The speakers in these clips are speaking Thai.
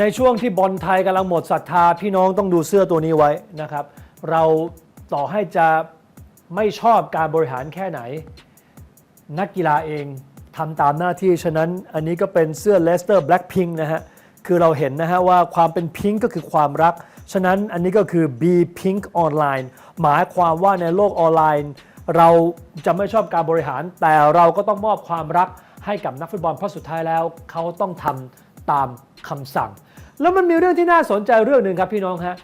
ในช่วงที่บอลไทยกำลังหมดศรัทธาพี่น้องต้องดูเสื้อตัวนี้ไว้นะครับ เราต่อให้จะไม่ชอบการบริหารแค่ไหน นักกีฬาเองทำตามหน้าที่ ฉะนั้นอันนี้ก็เป็นเสื้อเลสเตอร์แบล็ k พิงนะฮะ คือเราเห็นนะฮะว่าความเป็นพิงก็คือความรัก ฉะนั้นอันนี้ก็คือ be pink online หมายความว่าในโลกออนไลน์ เราจะไม่ชอบการบริหาร แต่เราก็ต้องมอบความรักให้กับนักฟุตบอลเพราะสุดท้ายแล้วเขาต้องทำตามคำสั่ง แล้วมันมีเรื่องที่น่าสนใจเรื่องหนึ่งครับพี่น้องฮะ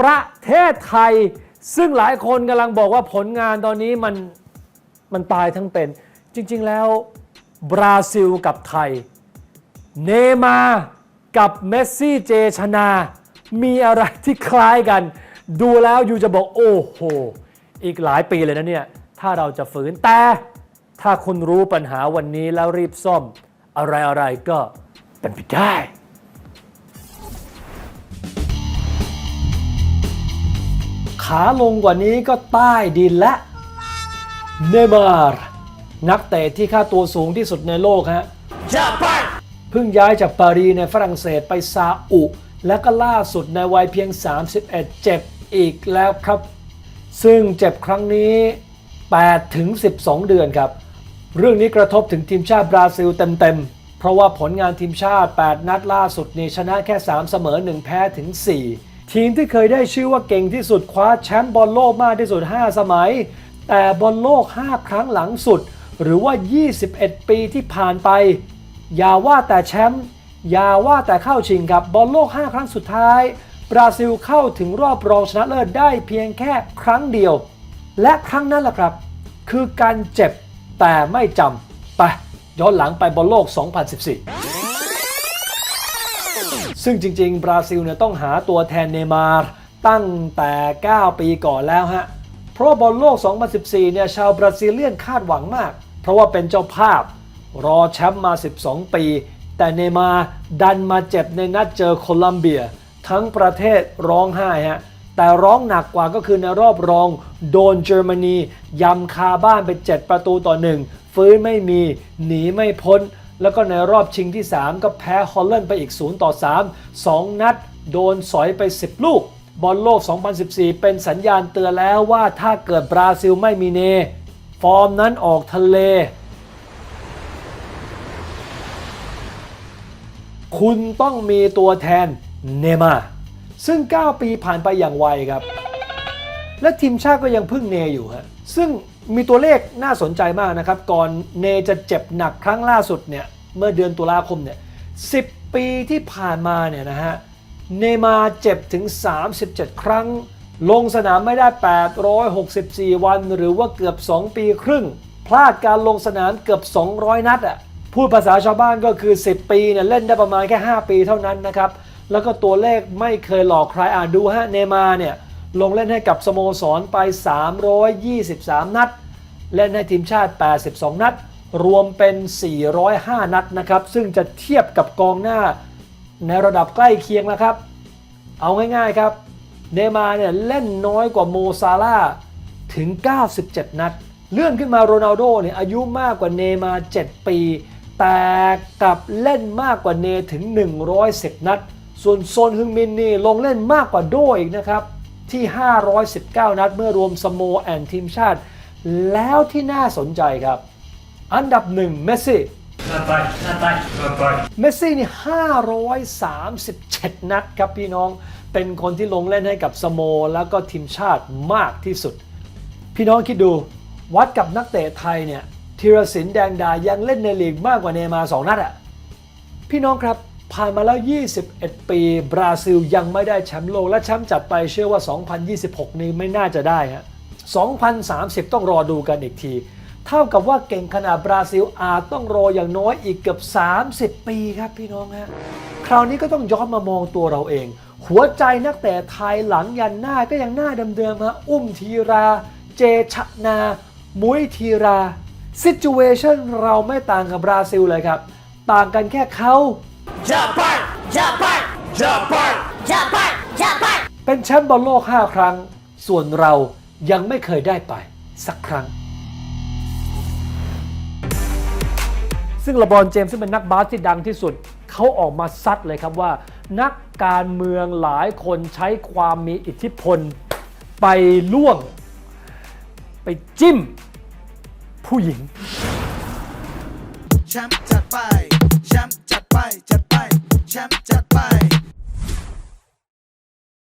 ประเทศไทยซึ่งหลายคนกำลังบอกว่าผลงานตอนนี้มันมันตายทั้งเป็น จริง ๆ แล้วบราซิลกับไทย เนมากับเมสซี่เจชนา มีอะไรที่คล้ายกัน ดูแล้วอยู่จะบอกโอ้โห อีกหลายปีเลยนะเนี่ย ถ้าเราจะฝืนแต่ถ้าคุณรู้ปัญหาวันนี้แล้วรีบซ่อม อะไรๆก็เป็นไปได้ ขาลงกว่านี้ก็ใต้ดินและเนย์มาร์นักเตะที่ค่าตัวสูงที่สุดในโลกฮะเพิ่งย้ายจากปารีสในฝรั่งเศสไปซาอุ และก็ล่าสุดในวัยเพียง 31 เจ็บอีกแล้วครับ ซึ่งเจ็บครั้งนี้ 8 ถึง 12 เดือนครับ เรื่องนี้กระทบถึงทีมชาติบราซิลเต็มๆ เพราะว่าผลงานทีมชาติ 8 นัดล่าสุดนี่ชนะแค่ 3 เสมอ 1 แพ้ถึง 4 ทีมที่เคยได้ชื่อว่าเก่งที่สุดคว้าแชมป์บอลโลกมากที่สุด 5 สมัย แต่บอลโลก 5 ครั้งหลังสุด หรือว่า 21 ปีที่ผ่านไป อย่าว่าแต่แชมป์อย่าว่าแต่เข้าชิงครับบอลโลก 5 ครั้งสุดท้าย บราซิลเข้าถึงรอบรองชนะเลิศได้เพียงแค่ครั้งเดียว และครั้งนั้นแหละครับ คือการเจ็บแต่ไม่จำไปย้อนหลังไปบอลโลก 2014 ซึ่งจริงๆ บราซิลเนี่ยต้องหาตัวแทนเนมาร์ตั้งแต่ 9 ปีก่อนแล้วฮะ เพราะบอลโลก 2014 เนี่ยชาวบราซิเลียนคาดหวังมาก เพราะว่าเป็นเจ้าภาพ รอแชมป์มา 12 ปี แต่เนมาร์ดันมาเจ็บในนัดเจอโคลัมเบีย ทั้งประเทศร้องไห้ฮะ แต่ร้องหนักกว่าก็คือในรอบรองโดนเยอรมนียำคาบ้านไป 7 ประตูต่อหนึ่งฟื้นไม่มีหนีไม่พ้น แล้วก็ในรอบชิงที่ 3 ก็แพ้ฮอลแลนด์ไปอีก 0 ต่อ 3 2 นัด โดนสอยไป 10 ลูก บอลโลก 2014 เป็นสัญญาณเตือนแล้วว่าถ้าเกิดบราซิลไม่มีเน ฟอร์มนั้นออกทะเล คุณต้องมีตัวแทนเนมาซึ่ง 9 ปีผ่านไปอย่างไวครับ และทีมชาติก็ยังพึ่งเนอยู่ฮะซึ่ง มีตัวเลขน่าสนใจมากนะครับ ก่อนเนจะเจ็บหนักครั้งล่าสุดเนี่ยเมื่อเดือนตุลาคมเนี่ย10ปีที่ผ่านมาเนี่ยนะฮะเนมาเจ็บถึง 37 ครั้ง ลงสนามไม่ได้ 864 วัน หรือว่าเกือบ 2 ปีครึ่ง พลาดการลงสนามเกือบ 200 นัดอะพูดภาษาชาวบ้านก็คือ 10 ปีเนี่ยเล่นได้ประมาณแค่ 5 ปีเท่านั้นนะครับ แล้วก็ตัวเลขไม่เคยหลอกใครอ่านดูฮะเนมาเนี่ย ลงเล่นให้กับสโมสรไป 323 นัด เล่นให้ทีมชาติ 82 นัด รวมเป็น 405 นัดนะครับ ซึ่งจะเทียบกับกองหน้าในระดับใกล้เคียงแล้วครับ เอาง่ายๆครับ เนมาเนี่ยเล่นน้อยกว่าโมซาร่าถึง 97 นัด เลื่อนขึ้นมาโรนัลโดเนี่ยอายุมากกว่าเนมา 7 ปี แต่กลับเล่นมากกว่าเนถึง 110 นัด ส่วนโซนฮึงมินนี่ลงเล่นมากกว่าโดอีกนะครับ ที่ 519 นัดเมื่อรวมสโมแอนทีมชาติ แล้วที่น่าสนใจครับ อันดับหนึ่งเมสซี่เมสซี่นี่ 537 นัดครับพี่น้อง เป็นคนที่ลงเล่นให้กับสโมแล้วก็ทีมชาติมากที่สุด พี่น้องคิดดูวัดกับนักเตะไทยเนี่ยธีรศิลป์แดงดายังเล่นในลีกมากกว่าเนมาสองนัดอะพี่น้องครับ ผ่านมาแล้ว 21 ปี บราซิลยังไม่ได้แชมป์โลก และแชมป์จัดไปเชื่อว่า 2026 นี้ไม่น่าจะได้ฮะ2030 ต้องรอดูกันอีกที เท่ากับว่าเก่งขนาดบราซิลอาจต้องรออย่างน้อยอีกเกือบ 30 ปีครับพี่น้องฮะ คราวนี้ก็ต้องย้อนมามองตัวเราเอง หัวใจนักเตะไทยหลังยันหน้าก็ยังหน้าเดิมๆฮะ อุ้มทีรา เจชนา มุ้ยทีราซิจูเอชันเราไม่ต่างกับบราซิลเลยครับ ต่างกันแค่เขา Japan Japan Japan Japan Japan เป็นแชมป์บอลโลก 5 ครั้ง ส่วนเรายังไม่เคยได้ไปสักครั้ง ซึ่งลบอนเจมส์ซึ่งเป็นนักบาสที่ดังที่สุด เขาออกมาซัดเลยครับว่า นักการเมืองหลายคนใช้ความมีอิทธิพล ไปล่วง ไปจิ้ม ผู้หญิงแชมป์จัดไปแชมป์ ไปจัดไปแชมป์จัดไป